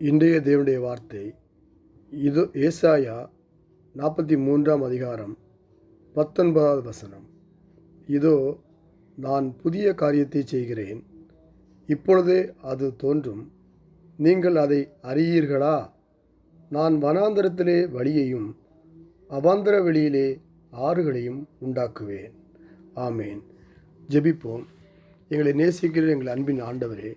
இன்றைய தேவனுடைய வார்த்தை. இது ஏசாயா நாற்பத்தி மூன்றாம் அதிகாரம் பத்தொன்பதாவது வசனம். இதோ நான் புதிய காரியத்தை செய்கிறேன். இப்பொழுதே அது தோன்றும். நீங்கள் அதை அறியீர்களா? நான் வனாந்தரத்திலே வழியையும் அவாந்தர வெளியிலே ஆறுகளையும் உண்டாக்குவேன். ஆமேன். ஜெபிப்போம். எங்களை நேசிக்கிற எங்கள் அன்பின் ஆண்டவரே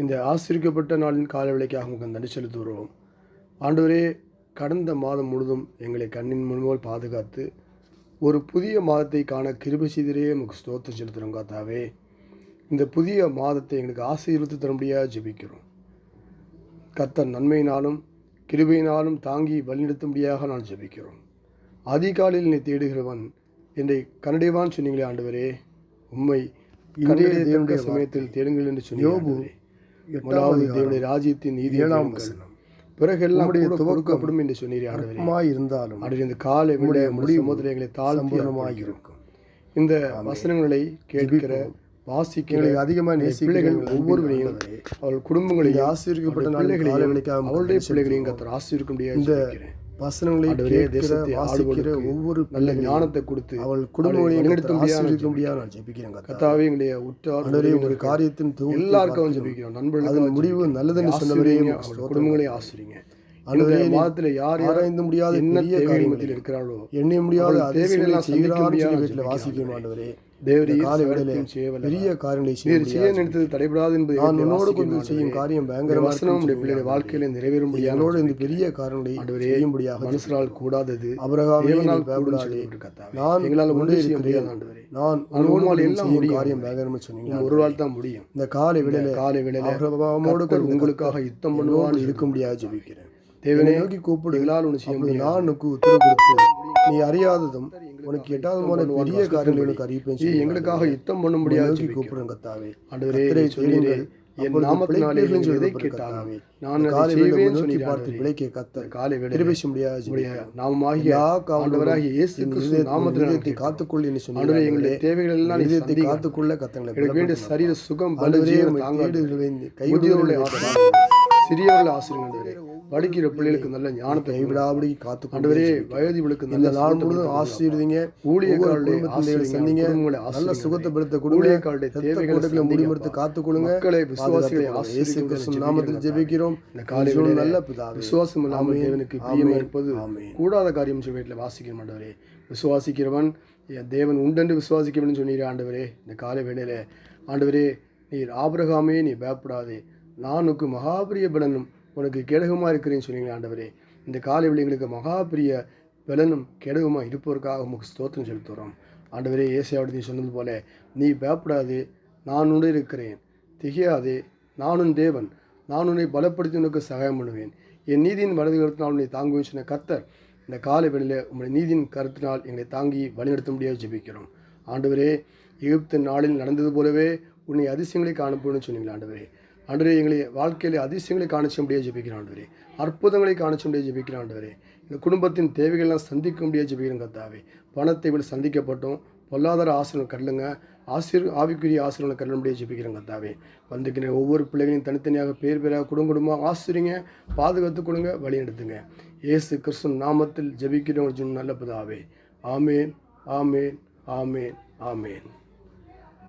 இந்த ஆசிரிக்கப்பட்ட நாளின் கால விலைக்காக உங்களுக்கு நன்றி செலுத்துகிறோம். ஆண்டவரே கடந்த மாதம் முழுதும் எங்களை கண்ணின் முன்மோல் பாதுகாத்து ஒரு புதிய மாதத்தை காண கிருபை செய்திரே நமக்கு ஸ்தோத்திரம் செலுத்துகிறோம் காத்தாவே இந்த புதிய மாதத்தை எங்களுக்கு ஆசீர்வத்து தரும்படியாக ஜெபிக்கிறோம். கர்த்தர் நன்மையினாலும் கிருபையினாலும் தாங்கி வழிநடத்தும்படியாக நான் ஜெபிக்கிறோம். அதிகாலையில் நீ தேடுகிறவன் என்னை கனடைவான் சொன்னீங்களே ஆண்டவரே. உம்மை இன்றைய தேவனுடைய சமயத்தில் தேடுங்கள் என்று சொன்னீங்க முதலாவது தேவனுடைய ராஜ்யத்தின் நீதி ஏழாம் வசனம். பிறகெல்லாம் கூட துவக்கப்படும் என்று சொன்னீரே ஆண்டவரே இருந்தாலும் அப்படி இந்த காலை விட முடியும் முதல்ல எங்களை இருக்கும் இந்த வசனங்களை கேட்கிற வாசிக்கிற எங்களை அதிகமாக பிள்ளைகள் நேசிக்கிறீர்கள் ஒவ்வொருவரையும் அவர்கள் குடும்பங்களையும் ஆசீர்வதிக்கப்பட்ட அவருடைய நாளின் பிள்ளைகளையும் கத்தர் ஆசீர்வதிக்க முடியாது வசனங்களை கேட்கிற வாசிக்கிற ஒவ்வொரு நல்ல ஞானத்தை கொடுத்து அவள் அவளை குடும்பங்களையும் வழிநடத்த முடியாது நான் ஜெபிக்கிறேன். கத்தாவே எங்களுடைய உற்றார் ஒரு காரியத்தின் எல்லாருக்கும். ஜெபிக்கிறோம் நண்பர்களுக்கு அதன் முடிவு நல்லதுன்னு சொன்னவரே ஆசிரியங்க உமக்கு அவருடைய ஸ்தோத்திரம். குடும்பங்களை ஆசிரிங்க நீ மாதத்துல யார் ஆராய்ந்து முடியாத என்ன மத்தியில் இருக்கிறார்களோ எண்ண முடியாத தேவைகளை செய்கிறார் வீட்டில் வாசிக்கிறோம் ஜெபிக்கிறேன். பெரிய காரியங்களை செய்ய. நினைத்தது தடைபடாது என்பதை நான் உன்னோடு செய்யும். காரியம் இந்த பயங்கரமாக வசனம் பிள்ளைய வாழ்க்கையில நிறைவேறும்படியாக என்னோடு இந்த பெரிய ஆண்டவரே செய்யும்படியாக மனுஷரால் கூடாதது. கூடும் பயப்படாதே. நான் எங்களால் செய்ய இருக்கிறேன். நான் உன்னோடு எல்லாம் முடியும். காரியம் பயங்கரமாக சொன்னீங்க. ஒரு நாள் தான் முடியும். இந்த காலை வேளையிலே காலை கூட உங்களுக்காக யுத்தம் பண்ணுவான்னு இருக்க முடியாது ஜெபிக்கிறேன் தேவனே நோக்கி கூப்பிடு. எங்களால் ஒன்று செய்ய அப்படி முடியாது. நான் உனக்கு உத்தரவு கொடுத்து நீ அறியாததும் உனக்கு எட்டாவதுமான பெரிய காரியங்களை உனக்கு அறிவிப்பேன் எங்களுக்காக யுத்தம் பண்ண முடியாது. கூப்பிடுங்க கத்தாவே. ஆண்டவரே. என் நாமத்தினாலே நீங்கள் எதை கேட்டாலும் கர்த்தாவே. நான் காலை வேளையிலே நோக்கி பார்த்து. பிழைக்க இந்த காலை கிருபை செய்ய முடியாது. நாமமாகிய எல்லா ஆண்டவராகிய இயேசு கிறிஸ்து இதயத்தை காத்துக்கொள் என்று ஆண்டவரே சொன்னீர் எங்களுடைய தேவைகள் எல்லாம் இதயத்தை. காத்துக்கொள்ள கத்தங்களை வேண்டிய சரீர சுகம் பல ஆண்டவரே ஜீவனை உம்மை தாங்க கைவிடுவதை சிறியவர்களை ஆசிரியர் ஆண்டவரே படிக்கிற பிள்ளைகளுக்கு நல்ல ஞானத்தை. கைவிடாபடி காத்துக்கொண்டு ஆண்டவரே வயதிகளுக்கு நல்ல நாள் முழுவதும் ஒவ்வொரு குடும்பத்தின் ஆசீர்வதிங்க, சந்திங்க. குடும்பங்களை நல்ல. சுகத்தை படுத்த கொடுங்க. ஊழியக்காரருடைய ரத்த தேவைகளை கோட்டைகளை சந்திங்கப்பா. முடிவெடுத்து காத்துக்கொள்ளுங்க. மக்களை விசுவாசிகளை கிறிஸ்துவின் நாமத்தில் ஜெபிக்கிறோம். இந்த காலை இயேசுவின் வேளையிலே நல்ல விசுவாசம் இல்லாமல். தேவனுக்கு பிரியமா ஆமென். இருப்பது. கூடாத காரியம் சொல்லி வீட்டில் வாசிக்க மாட்டவரே விசுவாசிக்கிறவன் தேவன் உண்டென்று விசுவாசிக்கணும்னு சொன்னீரே ஆண்டவரே. இந்த காலை வேளையில ஆண்டவரே நீர் ஆபிரகாமே நீ பயப்படாதே. நானுக்கு மகாபிரிய பலனும் உனக்கு கேடகமாக இருக்கிறேன்னு சொன்னீங்க ஆண்டவரே. இந்த காலை வேளை எங்களுக்கு மகாபிரிய பலனும் கேடகமாக இருப்பதற்காக உமக்கு ஸ்தோத்திரம் செலுத்துகிறோம். ஆண்டவரே ஏசியாவோட நீ சொன்னது போல நீ பயப்படாது நான் இருக்கிறேன். திகையாதே நானும் தேவன். நான் உன்னை பலப்படுத்தி உனக்கு சகாயம் பண்ணுவேன். என் நீதியின் வலது கருத்தினால் உன்னை தாங்குவேன் சொன்ன கர்த்தர் இந்த காலை வேளையில் உங்களுடைய நீதியின் கருத்தினால் எங்களை தாங்கி வழிநடத்த முடியாது ஜெபிக்கிறோம். ஆண்டவரே எகிப்து நாளில் நடந்தது போலவே உன்னை அதிசயங்களை காணப்படும் சொன்னீங்களா ஆண்டவரே. ஆண்டவரே எங்களை வாழ்க்கையில் அதிசயங்களை காணிச்ச முடியாது ஜெபிக்கிறோம் ஆண்டவரே. அற்புதங்களை காணிச்ச முடியாது ஜெபிக்கிறோம் ஆண்டவரே. இந்த குடும்பத்தின் தேவைகள்லாம் சந்திக்க முடியாது ஜெபிக்கிறோம் கத்தாவே பணத்தை விட சந்திக்கப்பட்டோம். பொருளாதார ஆசிரியர்கள் கடலுங்க ஆசிரியர் ஆவிக்குரிய ஆசிரியர்களை கடல முடியாது ஜெபிக்கிறோம் கத்தாவே வந்துக்கிற ஒவ்வொரு பிள்ளைகளையும் தனித்தனியாக பேர் பேராக குடும்ப குடும்பமாக ஆசிரியங்க பாதுகாத்து கொடுங்க வழி நடத்துங்க இயேசு கிறிஸ்து நாமத்தில் ஜெபிக்கிறோம் நல்ல புதாவே. ஆமேன் ஆமேன் ஆமேன் ஆமேன்.